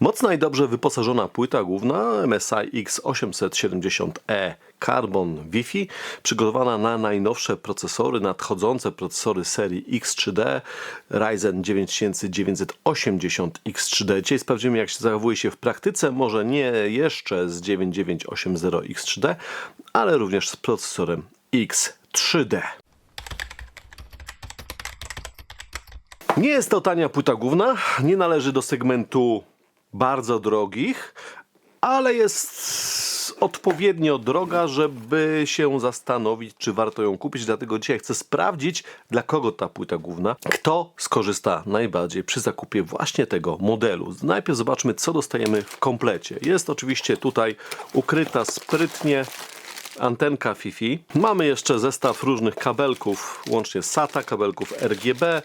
Mocna i dobrze wyposażona płyta główna MSI X870E E Carbon Wi-Fi, przygotowana na najnowsze procesory, nadchodzące procesory serii X3D Ryzen 9980 X3D. Dzisiaj sprawdzimy, jak się zachowuje się w praktyce, może nie jeszcze z 9980 X3D, ale również z procesorem X3D. Nie jest to tania płyta główna, nie należy do segmentu bardzo drogich, ale jest odpowiednio droga, żeby się zastanowić, czy warto ją kupić. Dlatego dzisiaj chcę sprawdzić, dla kogo ta płyta główna, kto skorzysta najbardziej przy zakupie właśnie tego modelu. Najpierw zobaczmy, co dostajemy w komplecie. Jest oczywiście tutaj ukryta sprytnie antenka Fifi. Mamy jeszcze zestaw różnych kabelków, łącznie SATA, kabelków RGB,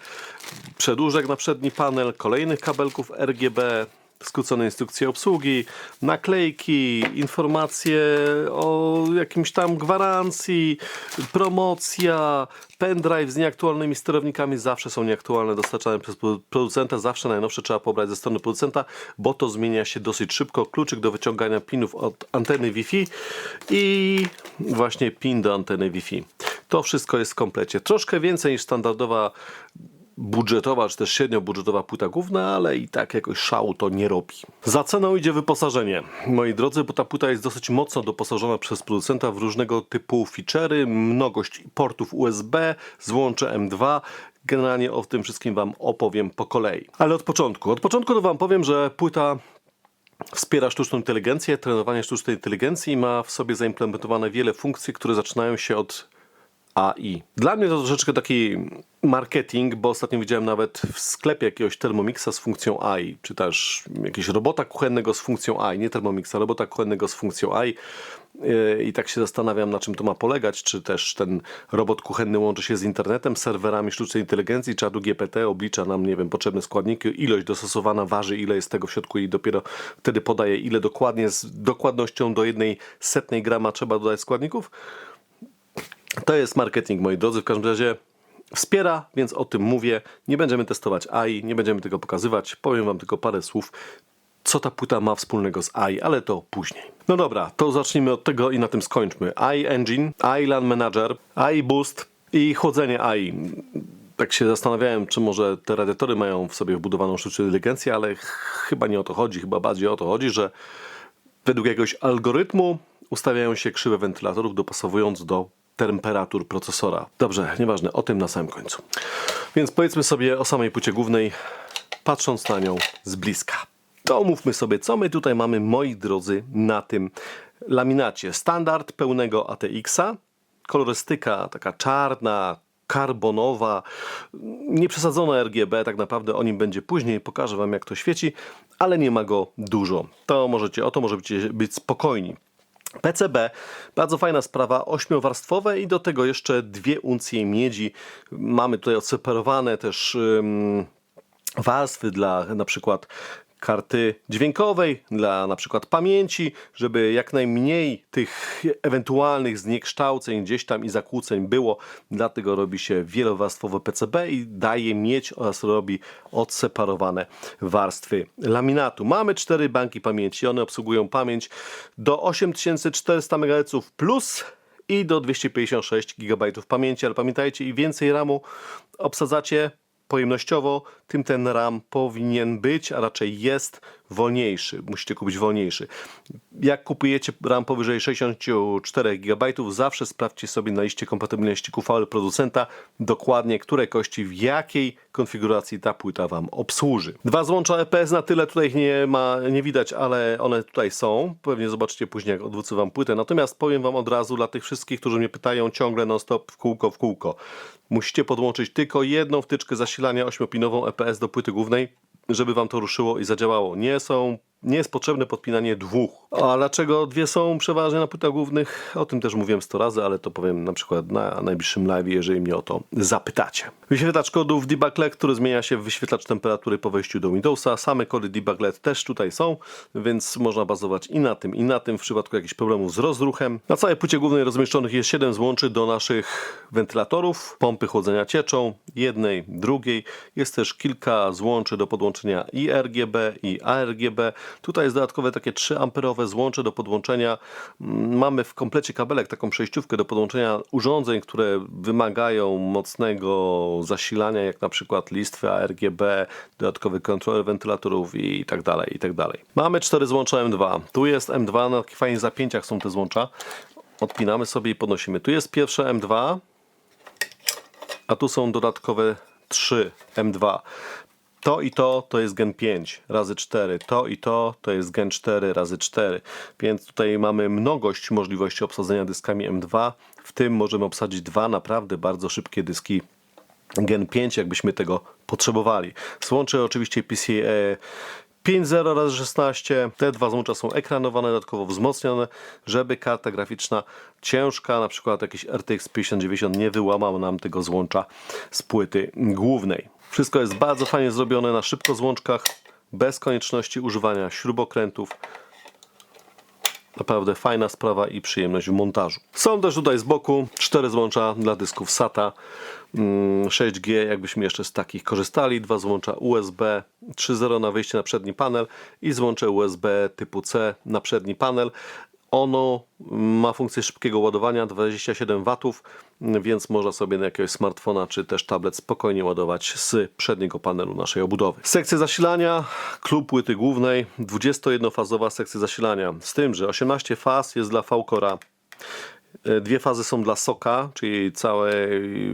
przedłużek na przedni panel, kolejnych kabelków RGB, skrócone instrukcje obsługi, naklejki, informacje o jakimś tam gwarancji, promocja, pendrive z nieaktualnymi sterownikami zawsze są nieaktualne, dostarczane przez producenta, zawsze najnowsze trzeba pobrać ze strony producenta, bo to zmienia się dosyć szybko. Kluczyk do wyciągania pinów od anteny Wi-Fi i właśnie pin do anteny Wi-Fi. To wszystko jest w komplecie. Troszkę więcej niż standardowa budżetowa, czy też średnio budżetowa płyta główna, ale i tak jakoś szału to nie robi. Za ceną idzie wyposażenie. Moi drodzy, bo ta płyta jest dosyć mocno doposażona przez producenta w różnego typu feature'y, mnogość portów USB, złącze M2. Generalnie o tym wszystkim Wam opowiem po kolei. Ale od początku. Od początku to Wam powiem, że płyta wspiera sztuczną inteligencję, trenowanie sztucznej inteligencji ma w sobie zaimplementowane wiele funkcji, które zaczynają się od AI. Dla mnie to troszeczkę taki marketing, bo ostatnio widziałem nawet w sklepie jakiegoś Thermomixa z funkcją AI, czy też jakiegoś robota kuchennego z funkcją AI, nie Thermomixa, robota kuchennego z funkcją AI. Yy, I tak się zastanawiam, na czym to ma polegać, czy też ten robot kuchenny łączy się z internetem, serwerami sztucznej inteligencji, czatu GPT oblicza nam, nie wiem, potrzebne składniki, ilość dostosowana waży, ile jest tego w środku i dopiero wtedy podaje, ile dokładnie, z dokładnością do jednej setnej grama trzeba dodać składników. To jest marketing, moi drodzy. W każdym razie wspiera, więc o tym mówię. Nie będziemy testować AI, nie będziemy tego pokazywać. Powiem Wam tylko parę słów, co ta płyta ma wspólnego z AI, ale to później. No dobra, to zacznijmy od tego i na tym skończmy. AI Engine, AI LAN Manager, AI Boost i chłodzenie AI. Tak się zastanawiałem, czy może te radiatory mają w sobie wbudowaną sztuczną inteligencję, ale ch- chyba nie o to chodzi. Chyba bardziej o to chodzi, że według jakiegoś algorytmu ustawiają się krzywe wentylatorów, dopasowując do temperatur procesora. Dobrze, nieważne, o tym na samym końcu. Więc powiedzmy sobie o samej płycie głównej, patrząc na nią z bliska. To omówmy sobie, co my tutaj mamy, moi drodzy, na tym laminacie. Standard pełnego ATX-a, kolorystyka taka czarna, karbonowa, nieprzesadzone RGB, tak naprawdę o nim będzie później, pokażę Wam jak to świeci, ale nie ma go dużo. To możecie, o to możecie być spokojni. PCB, bardzo fajna sprawa, ośmiowarstwowe i do tego jeszcze dwie uncje miedzi. Mamy tutaj odseparowane też warstwy dla na przykład karty dźwiękowej, dla na przykład pamięci, żeby jak najmniej tych ewentualnych zniekształceń gdzieś tam i zakłóceń było. Dlatego robi się wielowarstwowe PCB i daje mieć oraz robi odseparowane warstwy laminatu. Mamy cztery banki pamięci, one obsługują pamięć do 8400 MHz plus i do 256 GB pamięci, ale pamiętajcie, im więcej RAMu obsadzacie pojemnościowo, tym ten RAM powinien być, a raczej jest wolniejszy. Musicie kupić wolniejszy. Jak kupujecie RAM powyżej 64 GB, zawsze sprawdźcie sobie na liście kompatybilności QVL producenta dokładnie, które kości w jakiej konfiguracji ta płyta Wam obsłuży. Dwa złącza EPS na tyle tutaj nie ma, nie widać, ale one tutaj są. Pewnie zobaczycie później, jak odwrócę Wam płytę. Natomiast powiem Wam od razu dla tych wszystkich, którzy mnie pytają ciągle non-stop w kółko, w kółko. Musicie podłączyć tylko jedną wtyczkę zasilania 8-pinową EPS do płyty głównej, żeby Wam to ruszyło i zadziałało. Nie są nie jest potrzebne podpinanie dwóch. A dlaczego dwie są przeważnie na płytach głównych? O tym też mówiłem 100 razy, ale to powiem na przykład na najbliższym live, jeżeli mnie o to zapytacie. Wyświetlacz kodów debug LED, który zmienia się w wyświetlacz temperatury po wejściu do Windowsa. Same kody debug LED też tutaj są, więc można bazować i na tym, i na tym w przypadku jakichś problemów z rozruchem. Na całej płycie głównej rozmieszczonych jest 7 złączy do naszych wentylatorów, pompy chłodzenia cieczą, jednej, drugiej. Jest też kilka złączy do podłączenia i RGB, i ARGB. Tutaj jest dodatkowe takie 3 amperowe złącze do podłączenia. Mm, Mamy w komplecie kabelek taką przejściówkę do podłączenia urządzeń, które wymagają mocnego zasilania, jak na przykład listwy ARGB, dodatkowy kontroler wentylatorów i tak dalej, i tak dalej. Mamy cztery złącza M2. Tu jest M2, na takich fajnych zapięciach są te złącza. Odpinamy sobie i podnosimy. Tu jest pierwsze M2, a tu są dodatkowe 3 M2. To i to to jest Gen 5 razy 4. To i to to jest Gen 4 razy 4. Więc tutaj mamy mnogość możliwości obsadzenia dyskami M2. W tym możemy obsadzić dwa naprawdę bardzo szybkie dyski Gen 5, jakbyśmy tego potrzebowali. Złącze oczywiście PCIe 5.0 razy 16. Te dwa złącza są ekranowane, dodatkowo wzmocnione, żeby karta graficzna ciężka, na przykład jakiś RTX 5090 nie wyłamał nam tego złącza z płyty głównej. Wszystko jest bardzo fajnie zrobione na szybko złączkach, bez konieczności używania śrubokrętów. Naprawdę fajna sprawa i przyjemność w montażu. Są też tutaj z boku cztery złącza dla dysków SATA mm, 6G, jakbyśmy jeszcze z takich korzystali. Dwa złącza USB 3.0 na wyjście na przedni panel i złącze USB typu C na przedni panel. Ono ma funkcję szybkiego ładowania 27 W, więc można sobie na jakiegoś smartfona czy też tablet spokojnie ładować z przedniego panelu naszej obudowy. Sekcja zasilania, klub płyty głównej, 21-fazowa sekcja zasilania. Z tym, że 18 faz jest dla V-Cora. E, Dwie fazy są dla soka, czyli całe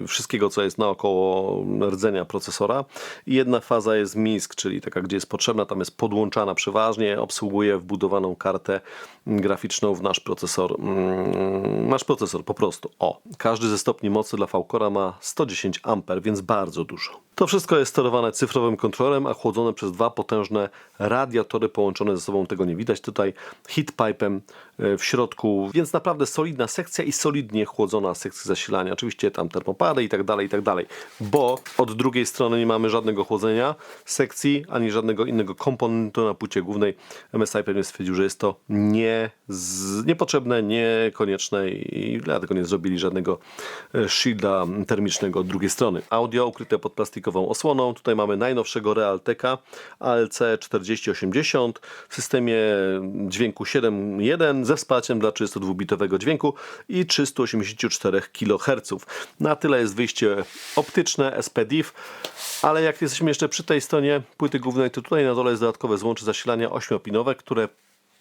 wszystkiego, co jest naokoło rdzenia procesora. I jedna faza jest MISC, czyli taka, gdzie jest potrzebna, tam jest podłączana przeważnie, obsługuje wbudowaną kartę graficzną w nasz procesor. mm, Nasz procesor po prostu. O, każdy ze stopni mocy dla V-Cora ma 110 A, więc bardzo dużo. To wszystko jest sterowane cyfrowym kontrolerem, a chłodzone przez dwa potężne radiatory połączone ze sobą. Tego nie widać tutaj. Heatpipem e, w środku, więc naprawdę solidna sekcja i solidnie chłodzona sekcja zasilania. Oczywiście tam termopady i tak dalej, i tak dalej. Bo od drugiej strony nie mamy żadnego chłodzenia sekcji, ani żadnego innego komponentu na płycie głównej. MSI pewnie stwierdził, że jest to nie z, niepotrzebne, niekonieczne i dlatego nie zrobili żadnego e, shielda termicznego od drugiej strony. Audio ukryte pod plastikową osłoną. Tutaj mamy najnowszego Realteka ALC 4080 w systemie dźwięku 7.1 ze wsparciem dla 32-bitowego dźwięku i 384 kHz. Na tyle jest wyjście optyczne SPDIF, ale jak jesteśmy jeszcze przy tej stronie płyty głównej, to tutaj na dole jest dodatkowe złącze zasilania 8-pinowe, które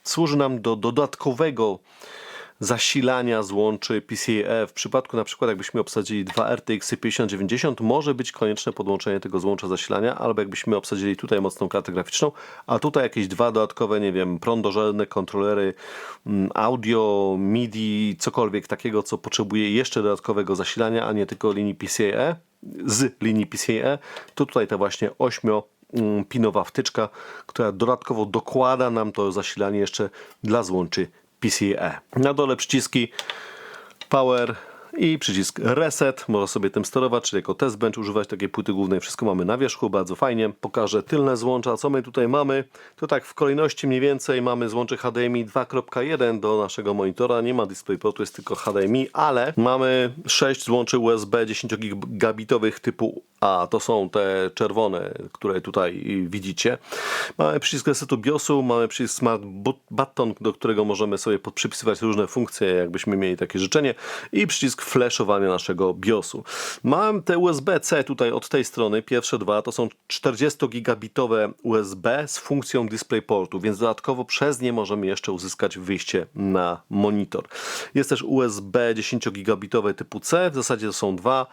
służy nam do dodatkowego zasilania złączy PCIe. W przypadku na przykład jakbyśmy obsadzili dwa RTX 5090 może być konieczne podłączenie tego złącza zasilania, albo jakbyśmy obsadzili tutaj mocną kartę graficzną, a tutaj jakieś dwa dodatkowe, nie wiem, prądożelne kontrolery mm, audio, MIDI, cokolwiek takiego, co potrzebuje jeszcze dodatkowego zasilania, a nie tylko linii PCIe, z linii PCIe, to tutaj ta właśnie 8 mm, pinowa wtyczka, która dodatkowo dokłada nam to zasilanie jeszcze dla złączy PCIe. Na dole przyciski Power i przycisk Reset. Można sobie tym sterować, czyli jako test bench używać takiej płyty głównej. Wszystko mamy na wierzchu, bardzo fajnie. Pokażę tylne złącza. Co my tutaj mamy? To tak w kolejności mniej więcej mamy złącze HDMI 2.1 do naszego monitora. Nie ma DisplayPortu, jest tylko HDMI, ale mamy 6 złączy USB 10 gigabitowych typu A. To są te czerwone, które tutaj widzicie. Mamy przycisk resetu BIOSu, mamy przycisk Smart Button, do którego możemy sobie pod- przypisywać różne funkcje, jakbyśmy mieli takie życzenie i przycisk flashowania naszego BIOSu. Mam te USB-C tutaj od tej strony, pierwsze dwa to są 40 gigabitowe USB z funkcją DisplayPortu, więc dodatkowo przez nie możemy jeszcze uzyskać wyjście na monitor. Jest też USB 10 gigabitowe typu C, w zasadzie to są dwa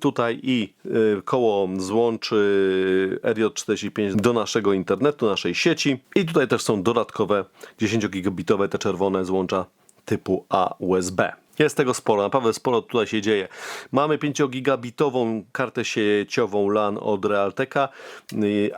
tutaj i y, koło złączy RJ45 do naszego internetu, naszej sieci i tutaj też są dodatkowe 10 gigabitowe te czerwone złącza typu A USB. Jest tego sporo, naprawdę sporo tutaj się dzieje. Mamy 5-gigabitową kartę sieciową LAN od Realteka,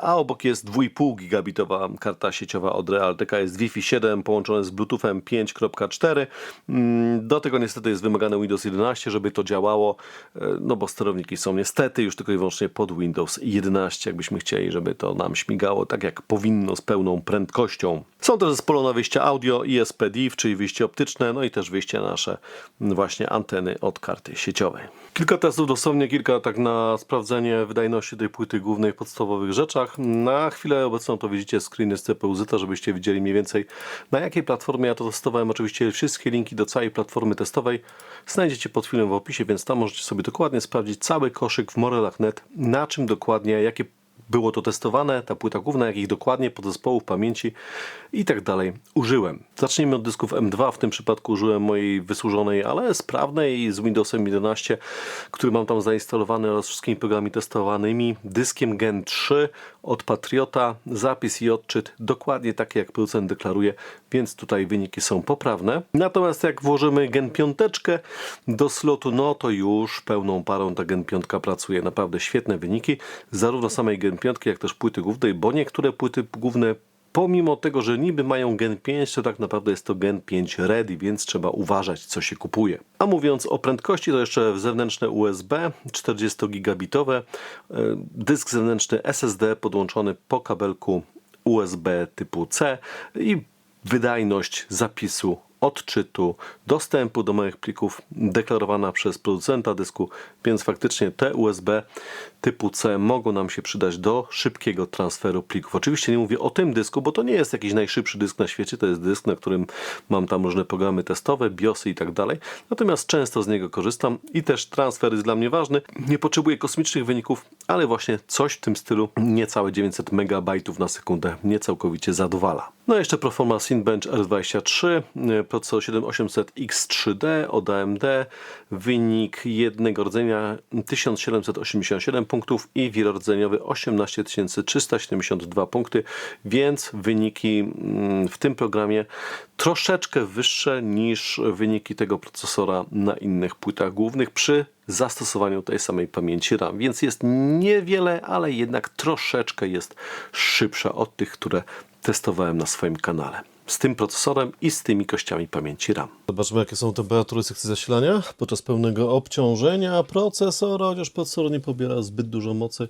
a obok jest 2,5 gigabitowa karta sieciowa od Realteka. Jest Wi-Fi 7 połączone z Bluetoothem 5.4. Mm, Do tego niestety jest wymagane Windows 11, żeby to działało, yy, no bo sterowniki są niestety już tylko i wyłącznie pod Windows 11, jakbyśmy chcieli, żeby to nam śmigało tak jak powinno z pełną prędkością. Są też zespolone wyjścia audio i czyli wyjście optyczne, no i też wyjście nasze właśnie anteny od karty sieciowej. Kilka testów, dosłownie kilka tak na sprawdzenie wydajności tej płyty głównej w podstawowych rzeczach. Na chwilę obecną to widzicie screeny z CPU Zeta, żebyście widzieli mniej więcej na jakiej platformie ja to testowałem. Oczywiście wszystkie linki do całej platformy testowej znajdziecie pod filmem w opisie, więc tam możecie sobie dokładnie sprawdzić cały koszyk w Morelach.net, na czym dokładnie, jakie było to testowane, ta płyta główna, jakich dokładnie podzespołów pamięci i tak dalej użyłem. Zacznijmy od dysków M2. W tym przypadku użyłem mojej wysłużonej, ale sprawnej z Windowsem 11, który mam tam zainstalowany oraz wszystkimi programami testowanymi. Dyskiem Gen 3 od Patriota. Zapis i odczyt dokładnie takie jak producent deklaruje, więc tutaj wyniki są poprawne. Natomiast jak włożymy Gen 5 do slotu, no to już pełną parą ta Gen 5 pracuje. Naprawdę świetne wyniki, zarówno samej Gen 5, jak też płyty głównej, bo niektóre płyty główne pomimo tego, że niby mają Gen 5, to tak naprawdę jest to Gen 5 Ready, więc trzeba uważać, co się kupuje. A mówiąc o prędkości, to jeszcze zewnętrzne USB 40-gigabitowe, e, dysk zewnętrzny SSD podłączony po kabelku USB typu C i wydajność zapisu odczytu, dostępu do moich plików deklarowana przez producenta dysku, więc faktycznie te USB typu C mogą nam się przydać do szybkiego transferu plików. Oczywiście nie mówię o tym dysku, bo to nie jest jakiś najszybszy dysk na świecie, to jest dysk, na którym mam tam różne programy testowe, BIOSy i tak dalej. Natomiast często z niego korzystam i też transfer jest dla mnie ważny. Nie potrzebuję kosmicznych wyników, ale właśnie coś w tym stylu, niecałe 900 MB na sekundę mnie całkowicie zadowala. No jeszcze Proforma Cinebench R23, y, procesor 7800X3D od AMD, wynik jednego rdzenia 1787 punktów i wielordzeniowy 18372 punkty, więc wyniki mm, w tym programie troszeczkę wyższe niż wyniki tego procesora na innych płytach głównych przy zastosowaniu tej samej pamięci RAM, więc jest niewiele, ale jednak troszeczkę jest szybsza od tych, które testowałem na swoim kanale. Z tym procesorem i z tymi kościami pamięci RAM. Zobaczmy, jakie są temperatury sekcji zasilania podczas pełnego obciążenia procesora, chociaż procesor nie pobiera zbyt dużo mocy,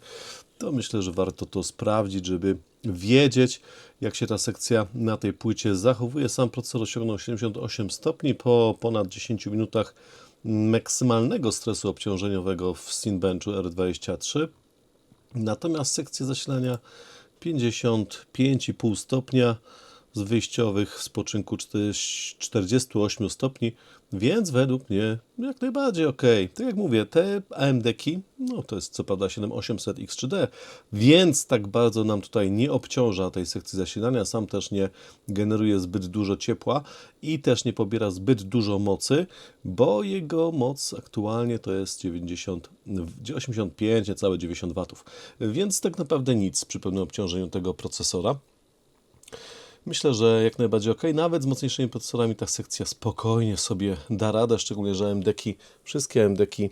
to myślę, że warto to sprawdzić, żeby wiedzieć, jak się ta sekcja na tej płycie zachowuje. Sam procesor osiągnął 78 stopni po ponad 10 minutach maksymalnego stresu obciążeniowego w Cinebenchu R23. Natomiast sekcja zasilania 55,5 stopnia z wyjściowych spoczynku 48 stopni, więc według mnie jak najbardziej ok. Tak jak mówię, te AMD-ki, no to jest co prawda 7800 X3D, więc tak bardzo nam tutaj nie obciąża tej sekcji zasilania, sam też nie generuje zbyt dużo ciepła i też nie pobiera zbyt dużo mocy, bo jego moc aktualnie to jest 90, 85, niecałe 90 W, więc tak naprawdę nic przy pełnym obciążeniu tego procesora. Myślę, że jak najbardziej ok. Nawet z mocniejszymi procesorami ta sekcja spokojnie sobie da radę, szczególnie, że AMD-ki, wszystkie AMD-ki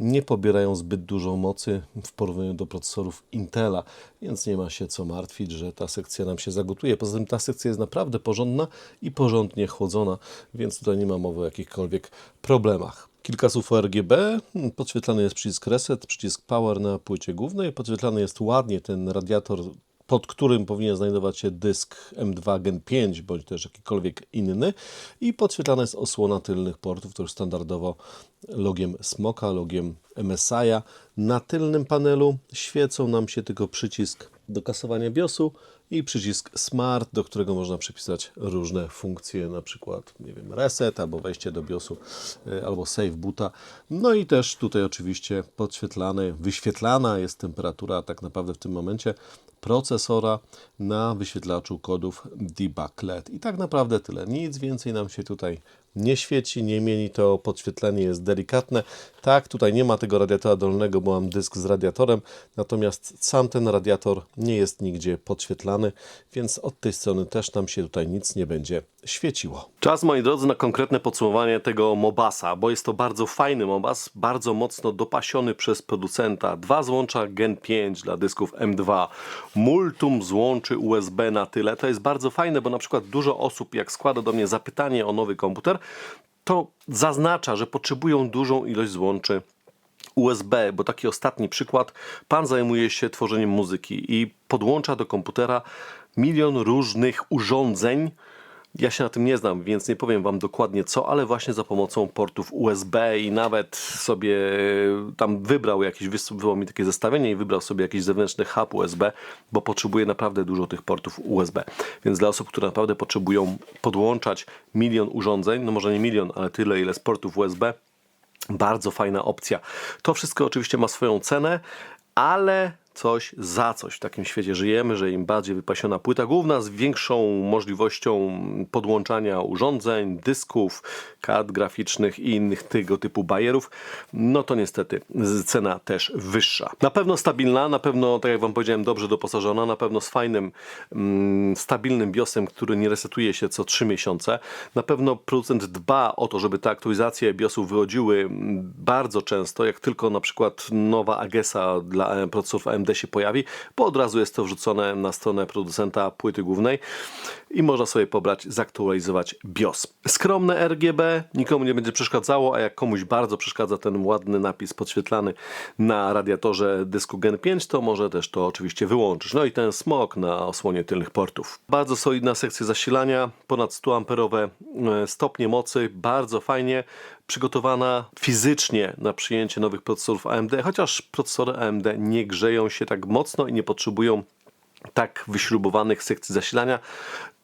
nie pobierają zbyt dużo mocy w porównaniu do procesorów Intela, więc nie ma się co martwić, że ta sekcja nam się zagotuje. Poza tym ta sekcja jest naprawdę porządna i porządnie chłodzona, więc tutaj nie ma mowy o jakichkolwiek problemach. Kilka słów o RGB. Podświetlany jest przycisk Reset, przycisk Power na płycie głównej. Podświetlany jest ładnie ten radiator pod którym powinien znajdować się dysk M2 Gen 5 bądź też jakikolwiek inny i podświetlana jest osłona tylnych portów, to już standardowo logiem Smoka, logiem MSI'a. Na tylnym panelu świecą nam się tylko przycisk do kasowania BIOSu i przycisk Smart, do którego można przypisać różne funkcje, na przykład nie wiem, reset albo wejście do BIOSu y, albo save boota. No i też tutaj oczywiście podświetlane, wyświetlana jest temperatura tak naprawdę w tym momencie procesora na wyświetlaczu kodów debug LED. I tak naprawdę tyle. Nic więcej nam się tutaj nie świeci, nie mieni, to podświetlenie jest delikatne. Tak, tutaj nie ma tego radiatora dolnego, bo mam dysk z radiatorem, natomiast sam ten radiator nie jest nigdzie podświetlany, więc od tej strony też nam się tutaj nic nie będzie świeciło. Czas, moi drodzy, na konkretne podsumowanie tego Mobasa, bo jest to bardzo fajny Mobas, bardzo mocno dopasiony przez producenta. Dwa złącza Gen 5 dla dysków M2, multum złączy USB na tyle. To jest bardzo fajne, bo na przykład dużo osób, jak składa do mnie zapytanie o nowy komputer, to zaznacza, że potrzebują dużą ilość złączy USB, bo taki ostatni przykład, pan zajmuje się tworzeniem muzyki i podłącza do komputera milion różnych urządzeń. Ja się na tym nie znam, więc nie powiem wam dokładnie co, ale właśnie za pomocą portów USB i nawet sobie tam wybrał jakieś, wysłał mi takie zestawienie i wybrał sobie jakiś zewnętrzny hub USB, bo potrzebuje naprawdę dużo tych portów USB. Więc dla osób, które naprawdę potrzebują podłączać milion urządzeń, no może nie milion, ale tyle ile z portów USB, bardzo fajna opcja. To wszystko oczywiście ma swoją cenę, ale coś za coś. W takim świecie żyjemy, że im bardziej wypasiona płyta główna z większą możliwością podłączania urządzeń, dysków, kart graficznych i innych tego typu bajerów, no to niestety cena też wyższa. Na pewno stabilna, na pewno, tak jak Wam powiedziałem, dobrze doposażona, na pewno z fajnym, mm, stabilnym BIOSem, który nie resetuje się co 3 miesiące. Na pewno producent dba o to, żeby te aktualizacje BIOSów wychodziły mm, bardzo często, jak tylko na przykład nowa AGESA dla procesorów AMD się pojawi, bo od razu jest to wrzucone na stronę producenta płyty głównej i można sobie pobrać, zaktualizować BIOS. Skromne RGB nikomu nie będzie przeszkadzało, a jak komuś bardzo przeszkadza ten ładny napis podświetlany na radiatorze dysku Gen 5, to może też to oczywiście wyłączyć. No i ten smog na osłonie tylnych portów. Bardzo solidna sekcja zasilania, ponad 100 amperowe e, stopnie mocy, bardzo fajnie przygotowana fizycznie na przyjęcie nowych procesorów AMD, chociaż procesory AMD nie grzeją się tak mocno i nie potrzebują tak wyśrubowanych sekcji zasilania,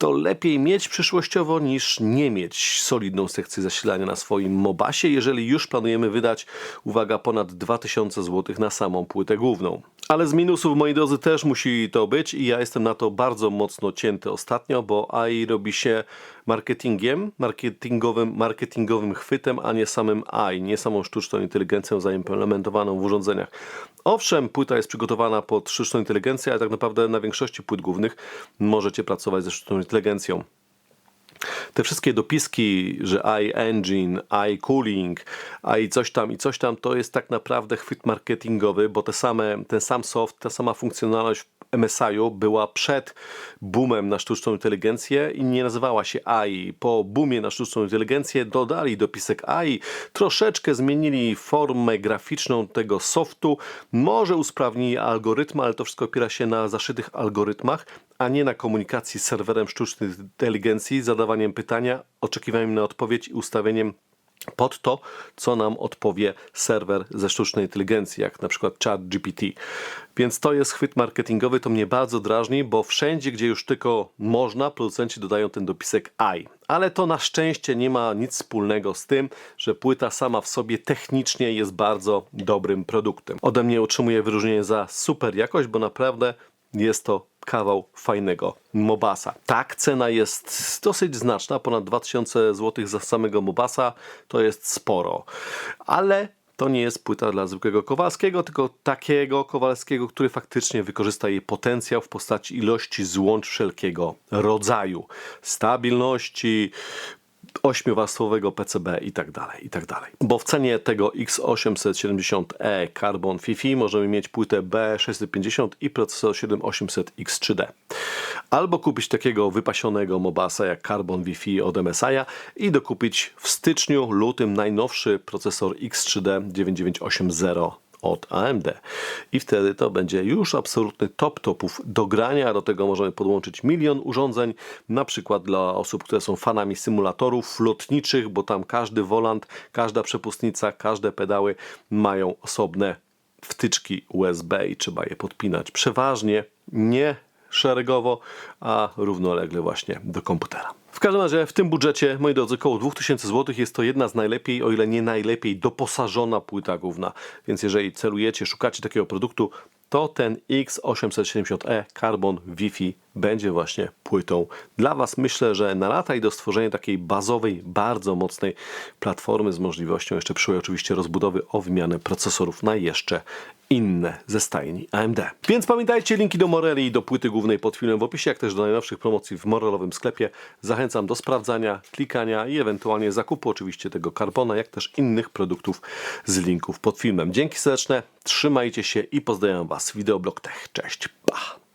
to lepiej mieć przyszłościowo niż nie mieć solidną sekcję zasilania na swoim Mobasie, jeżeli już planujemy wydać, uwaga, ponad 2000 zł na samą płytę główną. Ale z minusów, moi drodzy, też musi to być i ja jestem na to bardzo mocno cięty ostatnio, bo AI robi się marketingiem, marketingowym, marketingowym chwytem, a nie samym AI, nie samą sztuczną inteligencją zaimplementowaną w urządzeniach. Owszem, płyta jest przygotowana pod sztuczną inteligencję, ale tak naprawdę na większości płyt głównych możecie pracować ze sztuczną inteligencją. Te wszystkie dopiski, że AI Engine, AI Cooling, AI coś tam i coś tam, to jest tak naprawdę chwyt marketingowy, bo te same, ten sam soft, ta sama funkcjonalność MSI-u była przed boomem na sztuczną inteligencję i nie nazywała się AI. Po boomie na sztuczną inteligencję dodali dopisek AI, troszeczkę zmienili formę graficzną tego softu, może usprawnili algorytmy, ale to wszystko opiera się na zaszytych algorytmach, a nie na komunikacji z serwerem sztucznej inteligencji, zadawaniem pytania, oczekiwaniem na odpowiedź i ustawieniem pod to, co nam odpowie serwer ze sztucznej inteligencji, jak na przykład chat GPT. Więc to jest chwyt marketingowy, to mnie bardzo drażni, bo wszędzie, gdzie już tylko można, producenci dodają ten dopisek AI. Ale to na szczęście nie ma nic wspólnego z tym, że płyta sama w sobie technicznie jest bardzo dobrym produktem. Ode mnie otrzymuje wyróżnienie za super jakość, bo naprawdę jest to kawał fajnego Mobasa. Tak, cena jest dosyć znaczna, ponad 2000 zł za samego Mobasa. To jest sporo, ale to nie jest płyta dla zwykłego Kowalskiego, tylko takiego Kowalskiego, który faktycznie wykorzysta jej potencjał w postaci ilości złącz wszelkiego rodzaju, stabilności, ośmiowarstwowego PCB i tak dalej, i tak dalej. Bo w cenie tego X870E Carbon Fifi możemy mieć płytę B650 i procesor 7800X3D. Albo kupić takiego wypasionego Mobasa jak Carbon Wi-Fi od MSI'a i dokupić w styczniu, lutym najnowszy procesor X3D 9980 od AMD. I wtedy to będzie już absolutny top topów do grania. Do tego możemy podłączyć milion urządzeń, na przykład dla osób, które są fanami symulatorów lotniczych, bo tam każdy wolant, każda przepustnica, każde pedały mają osobne wtyczki USB i trzeba je podpinać przeważnie nie szeregowo, a równolegle właśnie do komputera. W każdym razie w tym budżecie, moi drodzy, około 2000 zł jest to jedna z najlepiej, o ile nie najlepiej doposażona płyta główna. Więc jeżeli celujecie, szukacie takiego produktu, to ten X870E Carbon Wi-Fi będzie właśnie płytą dla Was. Myślę, że na lata i do stworzenia takiej bazowej, bardzo mocnej platformy z możliwością jeszcze przyszłej oczywiście rozbudowy o wymianę procesorów na jeszcze inne ze stajni AMD. Więc pamiętajcie, linki do Moreli i do płyty głównej pod filmem w opisie, jak też do najnowszych promocji w Morelowym sklepie. Zachęcam do sprawdzania, klikania i ewentualnie zakupu oczywiście tego Carbona, jak też innych produktów z linków pod filmem. Dzięki serdeczne, trzymajcie się i pozdrawiam Was. Wideoblog Tech. Cześć, pa!